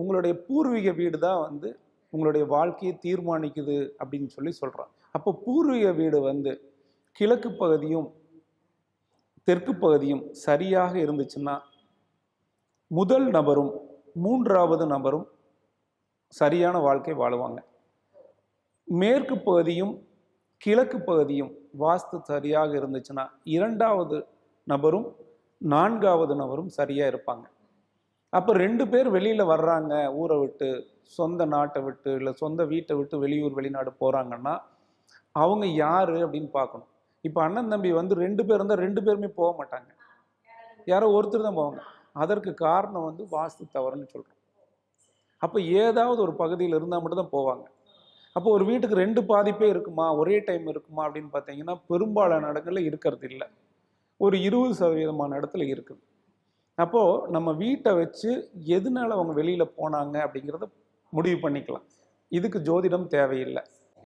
உங்களுடைய பூர்வீக வீடு தான் வந்து உங்களுடைய வாழ்க்கையை தீர்மானிக்குது அப்படின்னு சொல்லி சொல்கிறான் அப்போ பூர்வீக வீடு வந்து கிழக்கு பகுதியும் தெற்கு பகுதியும் சரியாக இருந்துச்சுன்னா முதல் நபரும் மூன்றாவது நபரும் சரியான வாழ்க்கை வாழுவாங்க. மேற்கு பகுதியும் கிழக்கு பகுதியும் வாஸ்து சரியாக இருந்துச்சுன்னா இரண்டாவது நபரும் நான்காவது நபரும் சரியாக இருப்பாங்க. அப்போ ரெண்டு பேர் வெளியில் வர்றாங்க ஊரை விட்டு சொந்த நாட்டை விட்டு இல்லை சொந்த வீட்டை விட்டு வெளியூர் வெளிநாடு போகிறாங்கன்னா அவங்க யார் அப்படின்னு பார்க்கணும். இப்போ அண்ணன் தம்பி வந்து ரெண்டு பேர் இருந்தால் ரெண்டு பேருமே போக மாட்டாங்க. யாரோ ஒருத்தர் தான் போவாங்க. அதற்கு காரணம் வந்து வாஸ்து தவறுன்னு சொல்கிறோம் அப்போ ஏதாவது ஒரு பகுதியில் இருந்தால் மட்டும்தான் போவாங்க. அப்போ ஒரு வீட்டுக்கு ரெண்டு பாதிப்பே இருக்குமா? ஒரே டைம் இருக்குமா அப்படின்னு பார்த்தீங்கன்னா பெரும்பாலான இடங்களில் இருக்கிறது இல்லை. ஒரு இருபது சதவீதமான இடத்துல இருக்குது. அப்போது நம்ம வீட்டை வச்சு எதனால அவங்க வெளியில் போனாங்க அப்படிங்கிறத முடிவு பண்ணிக்கலாம். இதுக்கு ஜோதிடம் தேவையில்லை.